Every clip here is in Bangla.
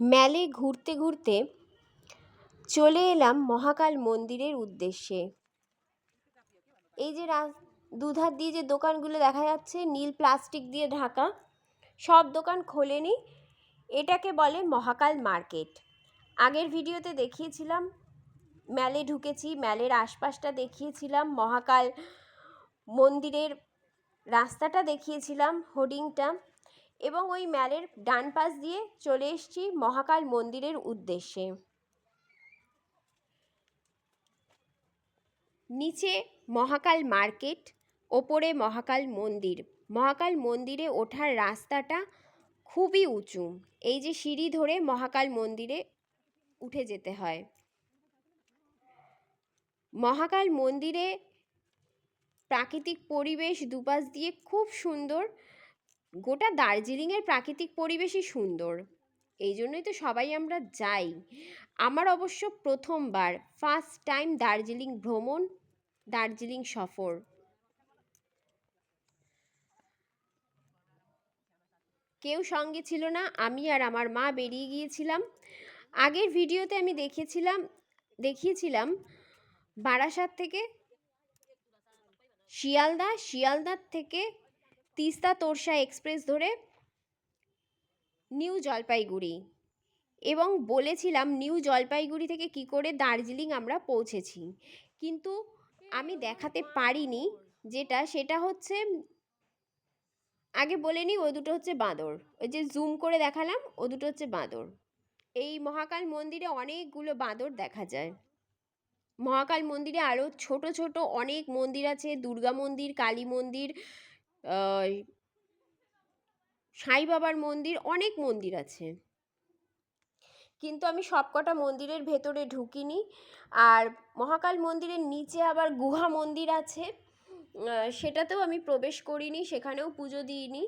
ম্যালে ঘুরতে ঘুরতে চলে এলাম মহাকাল মন্দিরের উদ্দেশ্যে। এই যে দুধার দিয়ে যে দোকানগুলো দেখা যাচ্ছে, নীল প্লাস্টিক দিয়ে ঢাকা, সব দোকান খোলেনি। এটাকে বলে মহাকাল মার্কেট। আগের ভিডিওতে দেখিয়েছিলাম ম্যালে ঢুকেছি ম্যালের আশপাশটা দেখিয়েছিলাম, মহাকাল মন্দিরের রাস্তাটা দেখিয়েছিলাম, হোর্ডিংটা। এবং ওই ম্যালের ডান পাশ দিয়ে চলে এসেছি মহাকাল মন্দিরের উদ্দেশ্যে। নিচে মহাকাল মার্কেট, ওপরে মহাকাল মন্দির। মহাকাল মন্দিরে ওঠার রাস্তাটা খুবই উঁচু। এই যে সিঁড়ি ধরে মহাকাল মন্দিরে উঠে যেতে হয়। মহাকাল মন্দিরে প্রাকৃতিক পরিবেশ দুপাশ দিয়ে খুব সুন্দর গোটা দার্জিলিংয়ের প্রাকৃতিক পরিবেশই সুন্দর। এই জন্যই তো সবাই আমরা যাই। আমার অবশ্য প্রথমবার ফার্স্ট টাইম দার্জিলিং ভ্রমণ, দার্জিলিং সফর। কেউ সঙ্গে ছিল না, আমি আর আমার মা বেরিয়ে গিয়েছিলাম। আগের ভিডিওতে আমি দেখেছিলাম, দেখিয়েছিলাম বারাসাত থেকে শিয়ালদা, শিয়ালদার থেকে তিস্তা তোরসা এক্সপ্রেস ধরে নিউ জলপাইগুড়ি। এবং বলেছিলাম নিউ জলপাইগুড়ি থেকে কি করে দার্জিলিং আমরা পৌঁছেছি। কিন্তু আমি দেখাতে পারিনি যেটা, সেটা হচ্ছে, আগে বলে নিই ও দুটো হচ্ছে বাঁদর। ওই যে জুম করে দেখালাম, ও দুটো হচ্ছে বাঁদর। এই মহাকাল মন্দিরে অনেকগুলো বাঁদর দেখা যায়। মহাকাল মন্দিরে আরও ছোট ছোট অনেক মন্দির আছে, দুর্গা মন্দির, কালী মন্দির সাই বাবার মন্দির অনেক মন্দির আছে। কিন্তু আমি সবকটা মন্দিরের ভেতরে ঢুকিনি। আর মহাকাল মন্দিরের নিচে আবার গুহা মন্দির আছে। সেটাতেও আমি প্রবেশ করিনি, সেখানেও পুজো দিইনি।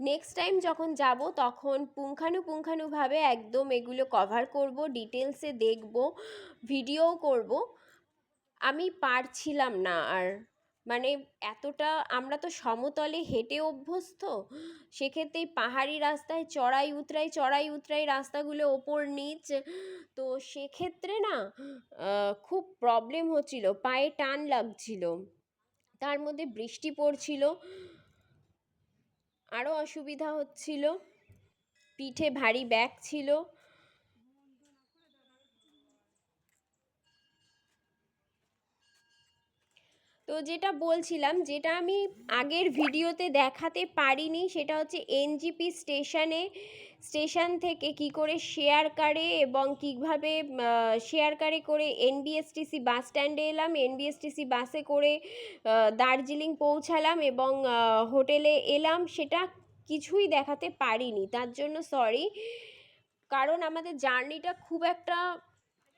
নেক্সট টাইম যখন যাব তখন পুঙ্খানুপুঙ্খানুভাবে একদম এগুলো কভার করব ডিটেলসে দেখব ভিডিও করব। আমি পারছিলাম না আর মানে এতটা আমরা তো সমতলে হেঁটে অভ্যস্ত, সেক্ষেত্রে পাহাড়ি রাস্তায় চড়াই উতরাই চড়াই উতরাই রাস্তাগুলো ওপর নিচ, তো সেক্ষেত্রে না খুব প্রবলেম হচ্ছিল, পায়ে টান লাগছিল। তার মধ্যে বৃষ্টি পড়ছিল আরও অসুবিধা হচ্ছিল, পিঠে ভারী ব্যাগ ছিল। তো যেটা বলছিলাম, যেটা আমি আগের ভিডিওতে দেখাতে পারিনি, সেটা হচ্ছে এনজিপি স্টেশনে, স্টেশন থেকে কি করে শেয়ার কারে এবং কীভাবে শেয়ার কারে করে এনবিএসটিসি বাস স্ট্যান্ডে এলাম, এনবিএসটিসি বাসে করে দার্জিলিং পৌঁছালাম এবং হোটেলে এলাম, সেটা কিছুই দেখাতে পারিনি। তার জন্য সরি কারণ আমাদের জার্নিটা খুব একটা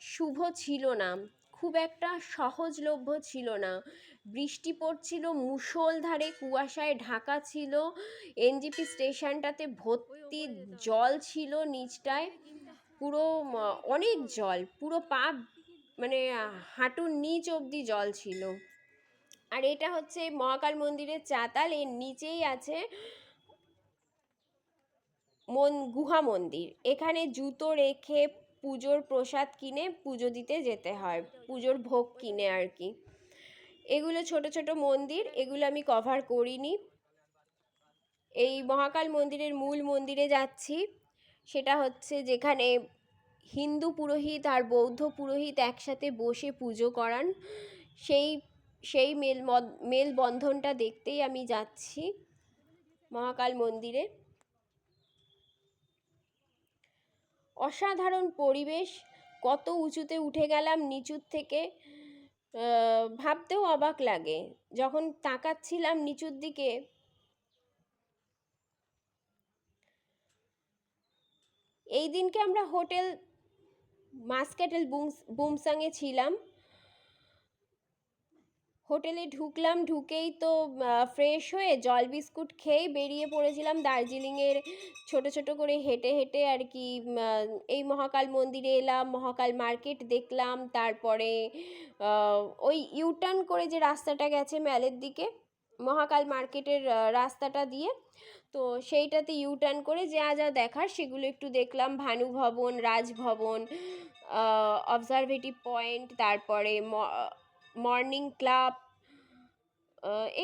শুভ ছিল না, খুব একটা সহজলভ্য ছিল না। বৃষ্টি পড়ছিল মুষলধারে কুয়াশায় ঢাকা ছিল। এনজিপি স্টেশনটাতে ভর্তি জল ছিল নিচটায়। পুরো অনেক জল, পুরো পা মানে হাঁটুর নিচ অবধি জল ছিল। আর এটা হচ্ছে মহাকাল মন্দিরের চাতাল, এর নিচেই আছে মন, গুহা মন্দির। এখানে জুতো রেখে পুজোর প্রসাদ কিনে পুজো দিতে যেতে হয়, পুজোর ভোগ কিনে আর কি। এগুলো ছোট ছোট মন্দির, এগুলো আমি কভার করিনি। এই মহাকাল মন্দিরের মূল মন্দিরে যাচ্ছি। সেটা হচ্ছে যেখানে হিন্দু পুরোহিত আর বৌদ্ধ পুরোহিত একসাথে বসে পুজো করান। সেই সেই মেল মেলবন্ধনটা দেখতেই আমি যাচ্ছি মহাকাল মন্দিরে। অসাধারণ পরিবেশ, কত উঁচুতে উঠে গেলাম নিচুর থেকে। ভাবতেও অবাক লাগে। যখন তাকাচ্ছিলাম নিচুর দিকে এই দিনকে আমরা হোটেল মাস্কেটেল বুমসাংয়ে ছিলাম। হোটেলে ঢুকলাম, ঢুকেই তো ফ্রেশ হয়ে জল বিস্কুট খেয়েই বেরিয়ে পড়েছিলাম দার্জিলিংয়ের ছোট ছোট করে হেঁটে হেঁটে আর কি এই মহাকাল মন্দিরে এলাম, মহাকাল মার্কেট দেখলাম, তারপরে ওই ইউটার্ন করে যে রাস্তাটা গেছে ম্যালের দিকে, মহাকাল মার্কেটের রাস্তাটা দিয়ে, তো সেইটাতে ইউটার্ন করে যা যা দেখার সেগুলো একটু দেখলাম, ভানু ভবন রাজভবন অবজারভেটিভ পয়েন্ট তারপরে মর্নিং ক্লাব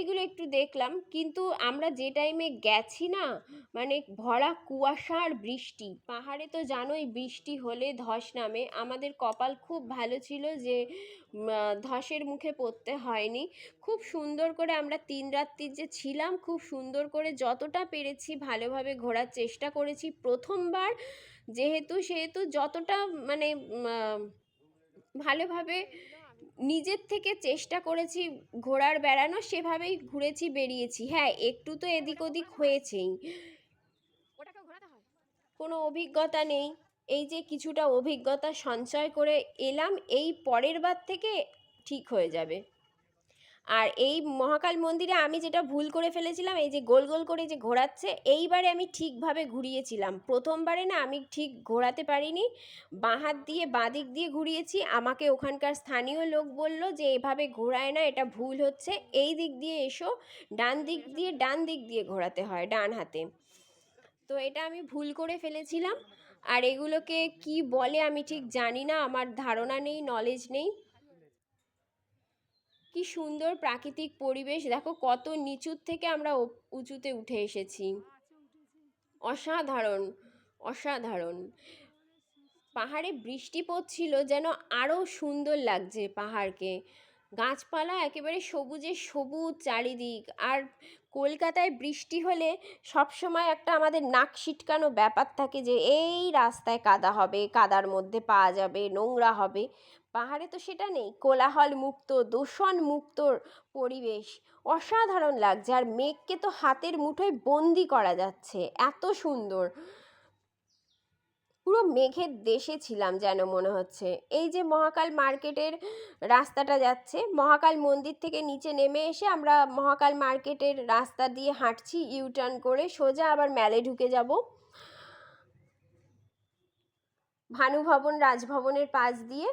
এগুলো একটু দেখলাম। কিন্তু আমরা যে টাইমে গেছি না মানে ভরা কুয়াশা আর বৃষ্টি, পাহাড়ে তো জানোই বৃষ্টি হলে ধস নামে। আমাদের কপাল খুব ভালো ছিল যে ধসের মুখে পড়তে হয়নি। খুব সুন্দর করে আমরা তিন রাত্রির যে ছিলাম, খুব সুন্দর করে যতটা পেরেছি ভালোভাবে ঘোরার চেষ্টা করেছি। প্রথমবার যেহেতু, সেহেতু যতটা মানে ভালোভাবে নিজের থেকে চেষ্টা করেছি ঘোরার বেড়ানো সেভাবেই ঘুরেছি বেরিয়েছি। হ্যাঁ একটু তো এদিক ওদিক হয়েছেই। কোনো অভিজ্ঞতা নেই। এই যে কিছুটা অভিজ্ঞতা সঞ্চয় করে এলাম এই পরের বার থেকে ঠিক হয়ে যাবে। আর এই মহাকাল মন্দিরে আমি যেটা ভুল করে ফেলেছিলাম, এই যে গোল গোল করে যে ঘোরাচ্ছে, এইবারে আমি ঠিকভাবে ঘুরিয়েছিলাম। প্রথমবারে না আমি ঠিক ঘোরাতে পারিনি, বাঁ হাত দিয়ে বাঁ দিক দিয়ে ঘুরিয়েছি। আমাকে ওখানকার স্থানীয় লোক বলল যে, এভাবে ঘোরায় না, এটা ভুল হচ্ছে। এই দিক দিয়ে এসো, ডান দিক দিয়ে ডান দিক দিয়ে ঘোরাতে হয়, ডান হাতে। তো এটা আমি ভুল করে ফেলেছিলাম। আর এগুলোকে কি বলে আমি ঠিক জানি না, আমার ধারণা নেই নলেজ নেই। কি সুন্দর প্রাকৃতিক পরিবেশ। দেখো কত নিচুর থেকে আমরা উঁচুতে উঠে এসেছি। অসাধারণ অসাধারণ। পাহাড়ে বৃষ্টি পড়ছিল যেন আরও সুন্দর লাগছে পাহাড়কে। গাছপালা একেবারে সবুজে সবুজ চারিদিক আর কলকাতায় বৃষ্টি হলে সবসময় একটা আমাদের নাক সিটকানো ব্যাপার থাকে যে, এই রাস্তায় কাদা হবে, কাদার মধ্যে পাওয়া যাবে, নোংরা হবে। পাহাড়ে তো সেটা নেই কোলাহল মুক্ত দূষণ মুক্ত পরিবেশ অসাধারণ লাগছে। আর মেঘকে তো হাতের মুঠোয় বন্দি করা যাচ্ছে। এত সুন্দর। পুরো মেঘের দেশে ছিলাম যেন মনে হচ্ছে। এই যে মহাকাল মার্কেটের রাস্তাটা যাচ্ছে, মহাকাল মন্দির থেকে নিচে নেমে এসে আমরা মহাকাল মার্কেটের রাস্তা দিয়ে হাঁটছি ইউটার্ন করে সোজা আবার ম্যালে ঢুকে যাব। ভানুভবন, রাজভবনের পাশ দিয়ে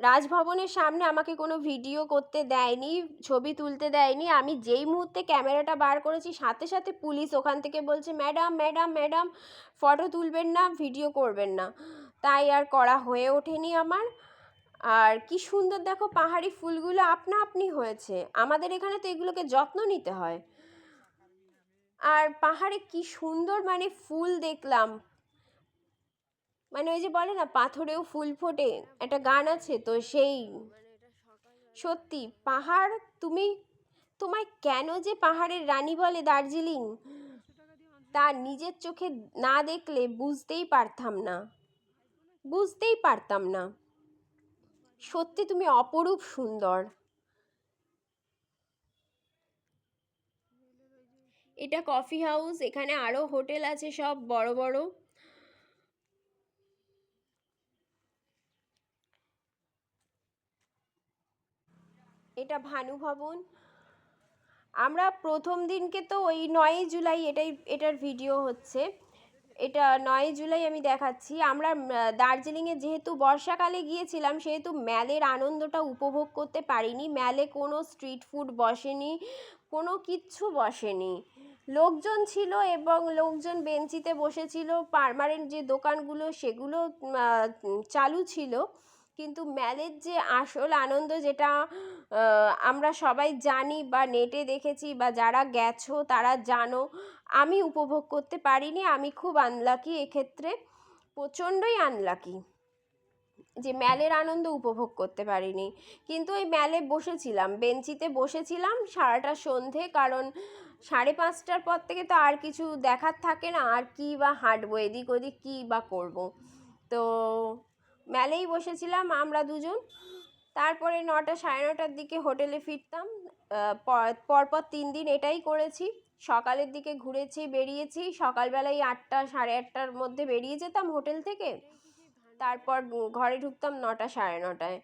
রাজভবনের সামনে আমাকে কোনো ভিডিও করতে দেয়নি, ছবি তুলতে দেয়নি। আমি যেই মুহূর্তে ক্যামেরাটা বার করেছি, সাথে সাথে পুলিশ ওখান থেকে বলছে, ম্যাডাম ম্যাডাম ম্যাডাম, ফটো তুলবেন না, ভিডিও করবেন না। তাই আর করা হয়ে ওঠেনি আমার। আর কি সুন্দর দেখো পাহাড়ি ফুলগুলো আপনা আপনি হয়েছে। আমাদের এখানে তো এগুলোকে যত্ন নিতে হয়। আর পাহাড়ে কি সুন্দর মানে ফুল দেখলাম। মানে ওই যে বলে না, পাথরেও ফুল ফোটে, একটা গান আছে তো সেই। সত্যি, পাহাড় তুমি, তোমায় কেন যে পাহাড়ের রানী বলে দার্জিলিং? তা নিজের চোখে না দেখলে বুঝতেই পারতাম না। বুঝতেই পারতাম না। সত্যি তুমি অপরূপ সুন্দর। এটা কফি হাউস, এখানে আরও হোটেল আছে সব বড় বড়। এটা ভানু ভবন। আমরা প্রথম দিনকে তো ওই নয়ই জুলাই এটাই, এটার ভিডিও হচ্ছে। এটা নয় জুলাই আমি দেখাচ্ছি। আমরা দার্জিলিংয়ে যেহেতু বর্ষাকালে গিয়েছিলাম, সেহেতু ম্যালের আনন্দটা উপভোগ করতে পারিনি। ম্যালে কোনো স্ট্রিট ফুড বসেনি, কোনো কিচ্ছু বসেনি। লোকজন ছিল এবং লোকজন বেঞ্চিতে বসেছিল। পারমানেন্ট যে দোকানগুলো, সেগুলো চালু ছিল। কিন্তু ম্যালের যে আসল আনন্দ যেটা আমরা সবাই জানি বা নেটে দেখেছি বা যারা গেছো তারা জানো, আমি উপভোগ করতে পারিনি, আমি খুব আনলাকি এক্ষেত্রে, প্রচণ্ডই আনলাকি যে ম্যালের আনন্দ উপভোগ করতে পারিনি। কিন্তু ওই ম্যালে বসেছিলাম, বেঞ্চিতে বসেছিলাম সারাটা সন্ধে, কারণ সাড়ে পাঁচটার পর থেকে তো আর কিছু দেখার থাকে না, আর কী বা হাঁটবো, এদিক ওদিক কী বা করব। তো মেলেই বসেছিলাম আমরা দুজন। তারপরে নটা সাড়ে নটার দিকে হোটেলে ফিরতাম। পরপর তিন দিন এটাই করেছি। সকালের দিকে ঘুরেছি, বেরিয়েছি। সকালবেলায় আটটা, সাড়ে আটটার মধ্যে বেরিয়ে যেতাম হোটেল থেকে। তারপর ঘরে ঢুকতাম নটা সাড়ে নটায়।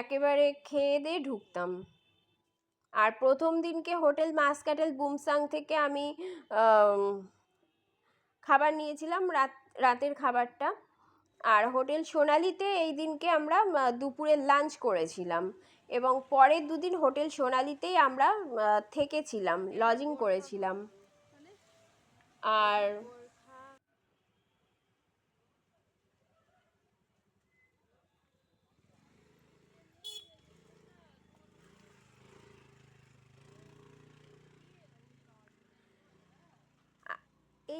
একেবারে খেয়ে দিয়ে ঢুকতাম। আর প্রথম দিনকে হোটেল মাসকাটেল বুমসাং থেকে আমি খাবার নিয়েছিলাম রাত, রাতের খাবারটা। আর হোটেল সোনালিতে এই দিনকে আমরা দুপুরের লাঞ্চ করেছিলাম এবং পরের দুদিন হোটেল সোনালিতেই আমরা থেকেছিলাম, লজিং করেছিলাম। আর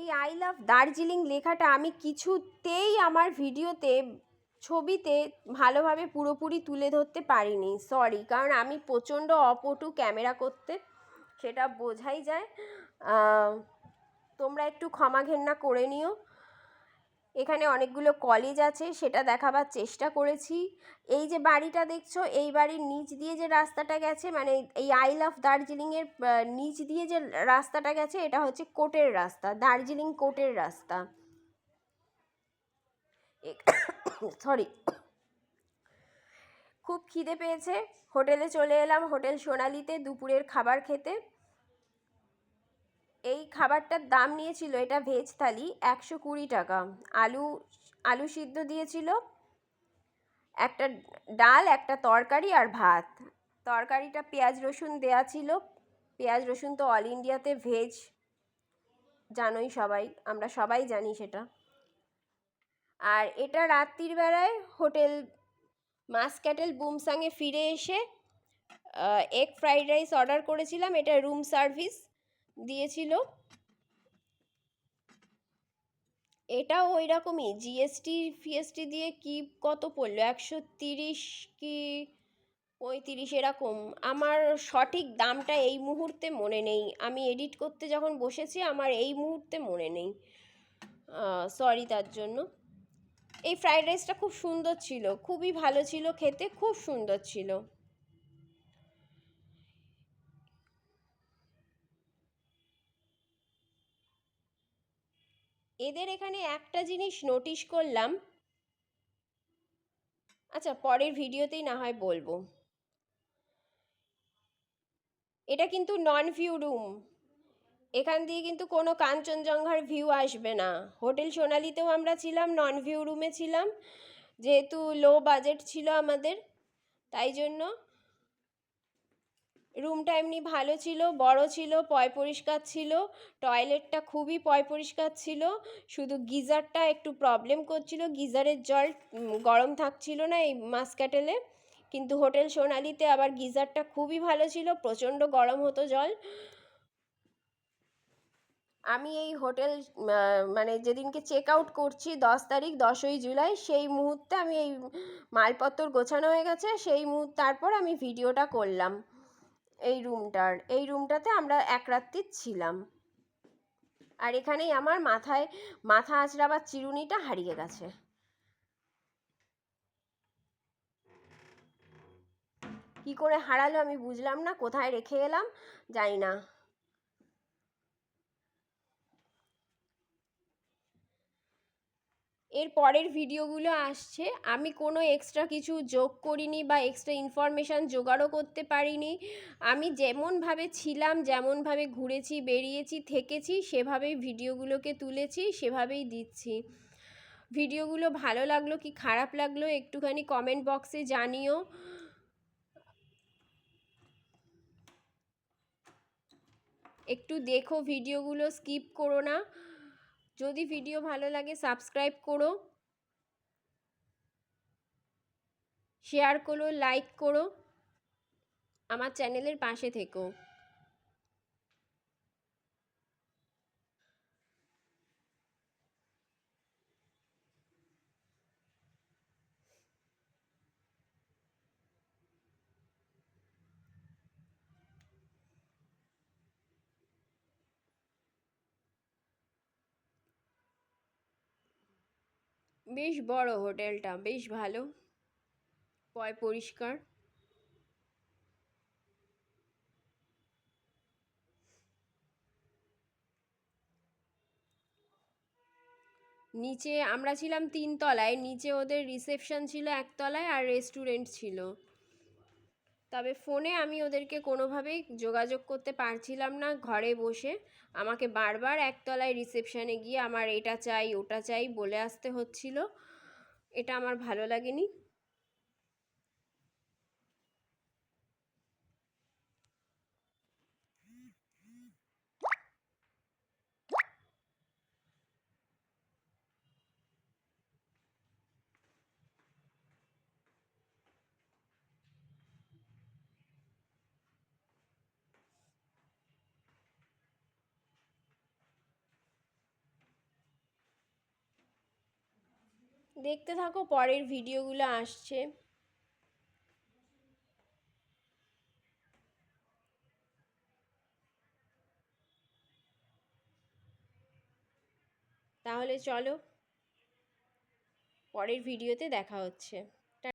এই আই লাভ দার্জিলিং লেখাটা আমি কিছুতেই আমার ভিডিওতে, ছবিতে ভালোভাবে পুরোপুরি তুলে ধরতে পারিনি সরি কারণ আমি প্রচণ্ড অপটু ক্যামেরা করতে, সেটা বোঝাই যায়। তোমরা একটু ক্ষমা ঘেন্না করে নিও। এখানে অনেকগুলো কলেজ আছে, সেটা দেখাবার চেষ্টা করেছি। এই যে বাড়িটা দেখছ, এই বাড়ির নিচ দিয়ে যে রাস্তাটা গেছে মানে এই আই লাভ দার্জিলিংয়ের নিচ দিয়ে যে রাস্তাটা গেছে, এটা হচ্ছে কোটের রাস্তা দার্জিলিং কোটের রাস্তা। সরি খুব খিদে পেয়েছে, হোটেলে চলে এলাম, হোটেল সোনালিতে দুপুরের খাবার খেতে। এই খাবারটার দাম নিয়েছিল এটা ভেজ থালি একশো কুড়ি টাকা। আলু আলু সিদ্ধ দিয়েছিল, একটা ডাল, একটা তরকারি আর ভাত। তরকারিটা পেঁয়াজ রসুন দেয়া ছিল। পেঁয়াজ রসুন তো অল ইন্ডিয়াতে ভেজ, জানোই সবাই, আমরা সবাই জানি সেটা। আর এটা রাত্রির বেলায় হোটেল মাসক্যাটেল বুমসাংয়ে ফিরে এসে এগ ফ্রাইড রাইস অর্ডার করেছিলাম। এটা রুম সার্ভিস। দিয়েছিল। এটাও ওই রকমই জিএসটি ফিএসটি দিয়ে কি কত পড়ল? একশো তিরিশ কি পঁয়ত্রিশ এরকম। আমার সঠিক দামটা এই মুহূর্তে মনে নেই। আমি এডিট করতে যখন বসেছি, আমার এই মুহূর্তে মনে নেই। সরি তার জন্য। এই ফ্রাইড রাইসটা খুব সুন্দর ছিল। খুবই ভালো ছিল খেতে, খুব সুন্দর ছিল। এদের এখানে একটা জিনিস নোটিশ করলাম। আচ্ছা পরের ভিডিওতেই না হয় বলব। এটা কিন্তু নন ভিউ রুম এখান দিয়ে কিন্তু কোনো কাঞ্চনজঙ্ঘার ভিউ আসবে না। হোটেল সোনালিতেও আমরা ছিলাম নন ভিউ রুমে ছিলাম। যেহেতু লো বাজেট ছিল আমাদের, তাই জন্য রুমটা এমনি ভালো ছিল, বড় ছিল, পয় পরিষ্কার ছিল, টয়লেটটা খুবই পয় পরিষ্কার ছিল, শুধু গিজারটা একটু প্রবলেম করছিল, গিজারের জল গরম থাকছিল না এই মাসক্যাটেলে কিন্তু হোটেল সোনালিতে আবার গিজারটা খুবই ভালো ছিল, প্রচণ্ড গরম হতো জল। আমি এই হোটেল মানে যেদিনকে চেক আউট করছি দশ তারিখ, দশই জুলাই, সেই মুহূর্তে আমি এই মালপত্র গোছানো হয়ে গেছে, সেই মুহূর্ত, তারপর আমি ভিডিওটা করলাম। এই রুমটার এই রুমটাতে আমরা এক রাত্রি ছিলাম। আর এখানেই আমার মাথায়, মাথা আঁচড়াবার চিরুনিটা হারিয়ে গেছে। কি করে হারালো আমি বুঝলাম না, কোথায় রেখে এলাম জানি না। এর পরের ভিডিওগুলো আসছে। আমি কোনো এক্সট্রা কিছু যোগ করিনি বা এক্সট্রা ইনফরমেশান জোগাড়ও করতে পারিনি। আমি যেমনভাবে ছিলাম, যেমনভাবে ঘুরেছি, বেরিয়েছি, থেকেছি, সেভাবেই ভিডিওগুলোকে তুলেছি, সেভাবেই দিচ্ছি। ভিডিওগুলো ভালো লাগল কি খারাপ লাগল একটুখানি কমেন্ট বক্সে জানিও। একটু দেখো ভিডিওগুলো স্কিপ করো না। যদি ভিডিও ভালো লাগে সাবস্ক্রাইব করো। শেয়ার করো লাইক করো। আমার চ্যানেলের পাশে থেকো। বেশ বড় হোটেলটা, বেশ ভালো। পয় পরিষ্কার। নিচে আমরা ছিলাম তিন তলায় নিচে ওদের রিসেপশন ছিল একতলায় আর রেস্টুরেন্ট ছিল। তবে ফোনে আমি ওদেরকে কোনোভাবেই যোগাযোগ করতে পারছিলাম না ঘরে বসে। আমাকে বারবার একতলায় রিসেপশানে গিয়ে আমার এটা চাই, ওটা চাই বলে আসতে হচ্ছিল। এটা আমার ভালো লাগেনি। দেখতে থাকো পরের ভিডিওগুলো আসছে। তাহলে চলো পরের ভিডিওতে দেখা হচ্ছে।